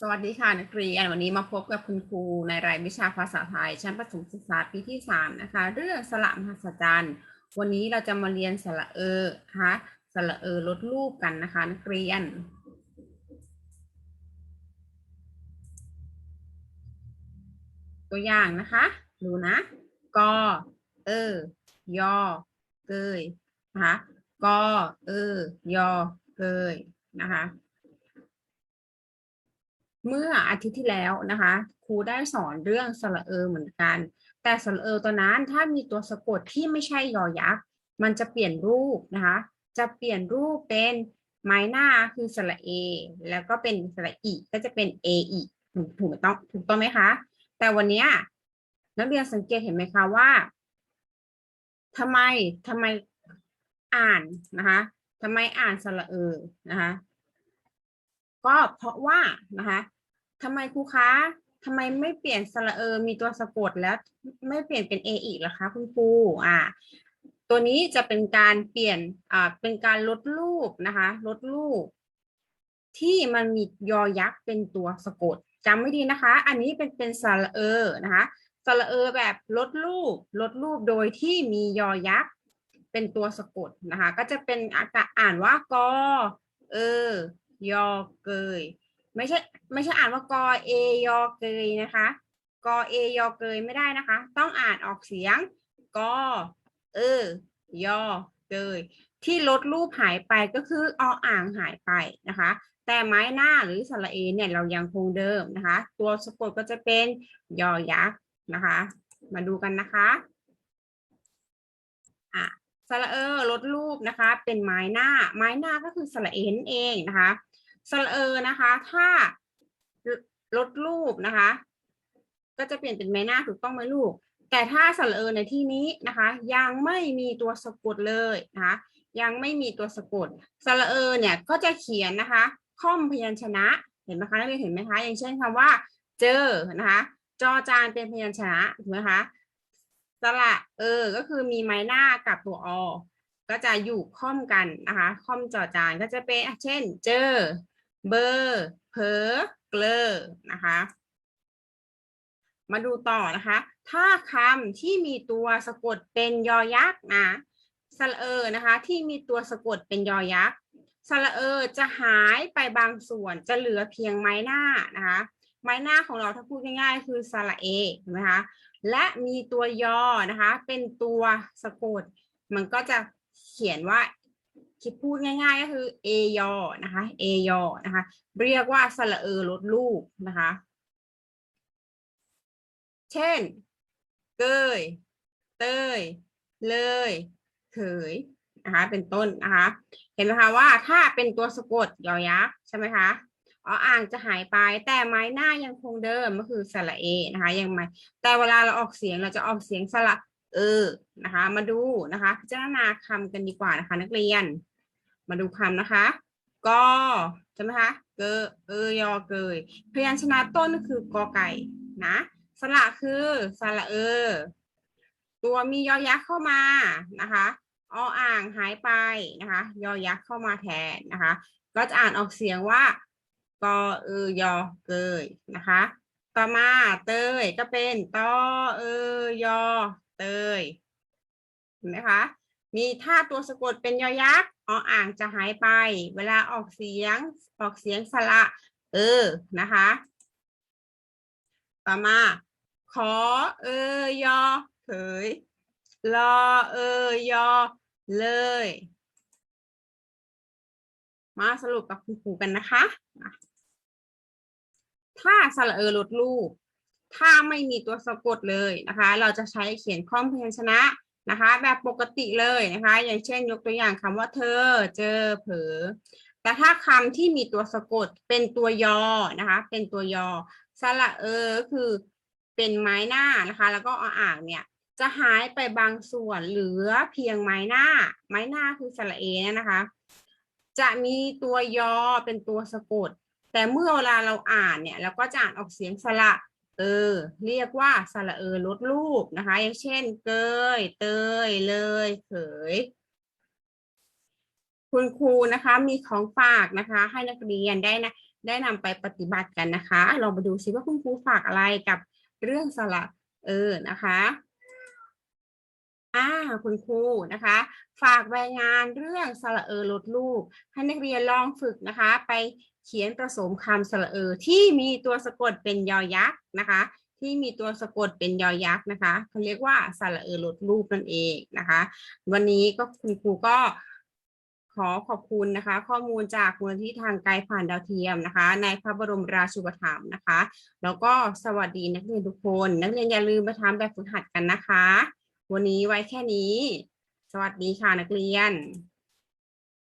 สวัสดีค่ะนักเรียนวันนี้มาพบกับคุณครูในรายวิชาภาษาไทย ชั้นประถมศึกษาปีที่ 3 นะคะ เรื่องสระมหัศจรรย์ วันนี้เราจะมาเรียนสระเออคะสระเออลดรูปกันนะคะนักเรียน ตัวอย่างนะคะ ดูนะกอเออยอเกยนะคะกอเออยอเกยนะคะ เมื่ออาทิตย์ที่แล้วนะคะครูได้สอนเรื่องสระเออเหมือนกัน แต่สระเออตัวนั้นถ้ามีตัวสะกดที่ไม่ใช่ยอยักษ์มันจะเปลี่ยนรูปนะคะ จะเปลี่ยนรูปเป็นไม้หน้าคือสระเอแล้วก็เป็นสระอีก็จะเป็นเออีถูกถูกต้องถูกต้องไหมคะ แต่วันนี้นักเรียนสังเกตเห็นไหมคะว่าทำไมทำไมอ่านนะคะทำไมอ่านสระเออนะคะก็เพราะว่านะคะ ทำไมครูคะทำไมไม่เปลี่ยนสระเออมีตัวสะกดแล้วไม่เปลี่ยนเป็นเออีกล่ะคะคุณครูอ่าตัวนี้จะเป็นการเปลี่ยนอ่าเป็นการลดรูปนะคะลดรูป ที่มันมียอยักษ์เป็นตัวสะกดจำไม่ดีนะคะ อันนี้เป็นเป็นสระเออนะคะสระเออแบบลดรูปลดรูปโดยที่มียอยักษ์เป็นตัวสะกดนะคะ ก็จะเป็นอากาอ่านว่ากอเออยอเกย ไม่ใช่ไม่ใช่อ่านว่ากอเอยอเกยนะคะ กอเอยอเกยไม่ได้นะคะ ต้องอ่านออกเสียงกอเออยอเกยที่ลดรูปหายไปก็คือออ่างหายไปนะคะ แต่ไม้หน้าหรือสระเอเนี่ยเรายังคงเดิมนะคะ ตัวสะกดก็จะเป็นยอยักษ์นะคะ มาดูกันนะคะอะสระเอลดรูปนะคะ เป็นไม้หน้าไม้หน้าก็คือสระเอนั่นเองนะคะ สระเออนะคะ ถ้าลดรูปนะคะ ก็จะเปลี่ยนเป็นไม้หน้าถูกต้องไหมลูก แต่ถ้าสระเออในที่นี้นะคะ ยังไม่มีตัวสะกดเลยนะคะยังไม่มีตัวสะกดสระเออเนี่ยก็จะเขียนนะคะค่อมพยัญชนะเห็นไหมคะนักเรียนเห็นไหมคะอย่างเช่นคำว่า เจอนะคะจอจานเป็นพยัญชนะถูกไหมคะสระเออ ก็คือมีไม้หน้ากับตัวอ ก็จะอยู่ค่อมกันนะคะ ค่อมจอจานก็จะเป็นเช่น เจอ เบอร์เพอเกลอนะคะ มาดูต่อนะคะ ถ้าคำที่มีตัวสะกดเป็นยอยักษ์นะสระเออนะคะ ที่มีตัวสะกดเป็นยอยักษ์สระเออจะหายไปบางส่วนจะเหลือเพียงไม้หน้านะคะ ไม้หน้าของเราถ้าพูดง่ายๆ คือสระเอเห็นไหมคะและมีตัวยอนะคะ เป็นตัวสะกด มันก็จะเขียนว่า คิดพูดง่ายๆ ก็คือเอยอนะคะเอยอนะคะ เรียกว่าสระเออลดรูปนะคะ เช่น เกย เตย เลย เขยนะคะ เป็นต้นนะคะ เห็นไหมคะว่าถ้าเป็นตัวสะกดยอยักษ์ใช่ไหมคะอออ่างจะหายไปแต่ไม้หน้ายังคงเดิมก็คือสระเอนะคะยังไม่แต่เวลาเราออกเสียงเราจะออกเสียงสระ เออนะคะ มาดูนะคะ พิจารณาคำกันดีกว่านะคะ นักเรียน มาดูคำนะคะกอใช่ไหมคะเกอเออยอเกยพยัญชนะต้นคือกอไก่นะสระคือสระเออ ตัวมียอยักษ์เข้ามานะคะออ่างหายไปนะคะ ยอยักษ์เข้ามาแทนนะคะ ก็จะอ่านออกเสียงว่ากอเออยอเกยนะคะ ต่อมาเตยก็เป็นตอเอยอ เตยเห็นไหมคะ มีท่าตัวสะกดเป็นยอยักษ์ออ่างจะหายไป เวลาออกเสียงออกเสียงสระเออนะคะ ต่อมาขอเออยอเขยรอเอยอเลย มาสรุปกับคุณครูกันนะคะ ถ้าสระเออลดรูป ถ้าไม่มีตัวสะกดเลยนะคะ เราจะใช้เขียนข้อมพยัญชนะนะคะ แบบปกติเลยนะคะ อย่างเช่นยกตัวอย่างคำว่าเธอ เจอ เผลอแต่ถ้าคำที่มีตัวสะกดเป็นตัวยอนะคะ เป็นตัวยอสระเออคือเป็นไม้หน้านะคะ แล้วก็ออ่างเนี่ยจะหายไปบางส่วนเหลือเพียงไม้หน้า ไม้หน้าคือสระเอนะคะ จะมีตัวยอเป็นตัวสะกด แต่เมื่อเวลาเราอ่านเนี่ยเราก็จะอ่านออกเสียงสระ เออ เรียกว่าสระเออลดรูปนะคะ อย่างเช่น เกย เตย เลย เขย คุณครูนะคะ มีของฝากนะคะ ให้นักเรียนได้นะได้นำไปปฏิบัติกันนะคะ ลองไปดูซิว่าคุณครูฝากอะไรกับเรื่องสระเออนะคะ อ่าคุณครูนะคะ ฝากรายงานเรื่องสระเออลดลูก ให้นักเรียนลองฝึกนะคะ ไปเขียนผสมคำสระเออที่มีตัวสะกดเป็นยอยักษ์นะคะ ที่มีตัวสะกดเป็นยอยักษ์นะคะเขาเรียกว่าสระเออลดรูปนั่นเองนะคะ วันนี้ก็คุณครูก็ขอขอบคุณนะคะ ข้อมูลจากมูลนิธิทางไกลผ่านดาวเทียมนะคะ ในพระบรมราชูปถัมภ์นะคะ แล้วก็สวัสดีนักเรียนทุกคน นักเรียนอย่าลืมมาทำแบบฝึกหัดกันนะคะ วันนี้ไว้แค่นี้ สวัสดีค่ะนักเรียน